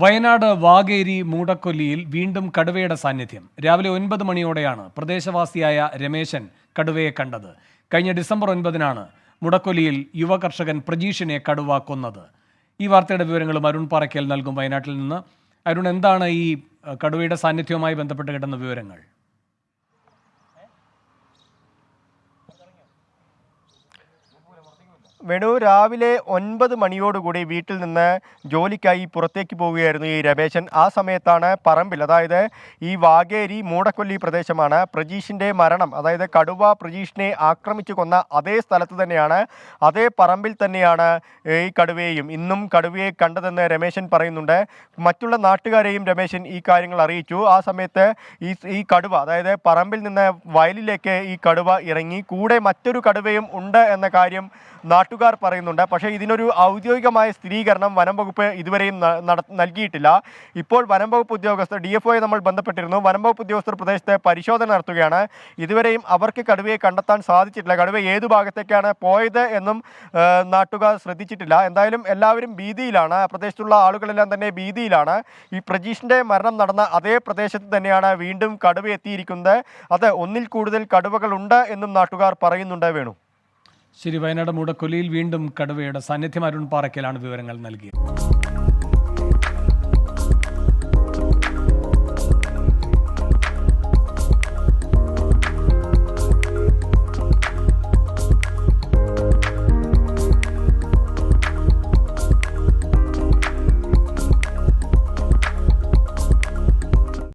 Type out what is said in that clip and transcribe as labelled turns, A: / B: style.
A: വയനാട് വാഗേരി മൂടക്കൊല്ലിയിൽ വീണ്ടും കടുവയുടെ സാന്നിധ്യം. രാവിലെ ഒൻപത് മണിയോടെയാണ് പ്രദേശവാസിയായ രമേശൻ കടുവയെ കണ്ടത്. കഴിഞ്ഞ ഡിസംബർ ഒൻപതിനാണ് മുടക്കൊല്ലിയിൽ യുവ കർഷകൻ പ്രജീഷിനെ കടുവ കൊന്നത്. ഈ വാർത്തയുടെ വിവരങ്ങളും അരുൺ പാറയ്ക്കൽ നൽകും. വയനാട്ടിൽ നിന്ന് അരുൺ എന്താണ് ഈ കടുവയുടെ സാന്നിധ്യവുമായി ബന്ധപ്പെട്ട് കിട്ടുന്ന വിവരങ്ങൾ?
B: വേണു രാവിലെ ഒൻപത് മണിയോടുകൂടി വീട്ടിൽ നിന്ന് ജോലിക്കായി പുറത്തേക്ക് പോവുകയായിരുന്നു ഈ രമേശൻ. ആ സമയത്താണ് പറമ്പിൽ അതായത് ഈ വാഗേരി മൂടക്കൊല്ലി പ്രദേശമാണ് പ്രജീഷിന്റെ മരണം. അതായത് കടുവ പ്രജീഷിനെ ആക്രമിച്ചു കൊന്ന അതേ സ്ഥലത്ത് തന്നെയാണ് അതേ പറമ്പിൽ തന്നെയാണ് ഈ കടുവയെയും ഇന്നും കടുവയെ കണ്ടതെന്ന് രമേശൻ പറയുന്നുണ്ട്. മറ്റുള്ള നാട്ടുകാരെയും രമേശൻ ഈ കാര്യങ്ങൾ അറിയിച്ചു. ആ സമയത്ത് ഈ ഈ കടുവ അതായത് പറമ്പിൽ നിന്ന് വയലിലേക്ക് ഈ കടുവ ഇറങ്ങി കൂടെ മറ്റൊരു കടുവയും ഉണ്ട് എന്ന കാര്യം നാട്ടുകാർ പറയുന്നുണ്ട്. പക്ഷേ ഇതിനൊരു ഔദ്യോഗികമായ സ്ഥിരീകരണം വനം വകുപ്പ് ഇതുവരെയും നൽകിയിട്ടില്ല. ഇപ്പോൾ വനം വകുപ്പ് ഉദ്യോഗസ്ഥർ ഡി എഫ് നമ്മൾ ബന്ധപ്പെട്ടിരുന്നു. വനം വകുപ്പ് ഉദ്യോഗസ്ഥർ പ്രദേശത്ത് പരിശോധന നടത്തുകയാണ്. ഇതുവരെയും അവർക്ക് കടുവയെ കണ്ടെത്താൻ സാധിച്ചിട്ടില്ല. കടുവ ഏതു ഭാഗത്തേക്കാണ് പോയത് എന്നും നാട്ടുകാർ ശ്രദ്ധിച്ചിട്ടില്ല. എന്തായാലും എല്ലാവരും ഭീതിയിലാണ്. പ്രദേശത്തുള്ള ആളുകളെല്ലാം തന്നെ ഭീതിയിലാണ്. ഈ പ്രജീഷിന്റെ മരണം നടന്ന അതേ പ്രദേശത്ത് തന്നെയാണ് വീണ്ടും കടുവ എത്തിയിരിക്കുന്നത്. അത് ഒന്നിൽ കൂടുതൽ കടുവകളുണ്ട് എന്നും നാട്ടുകാർ പറയുന്നുണ്ട് വേണു.
A: ശരി വയനാട് മൂടക്കൊലിയിൽ വീണ്ടും കടുവയുടെ സാന്നിധ്യം അരുൺ പാറയ്ക്കലാണ് വിവരങ്ങൾ നൽകിയത്.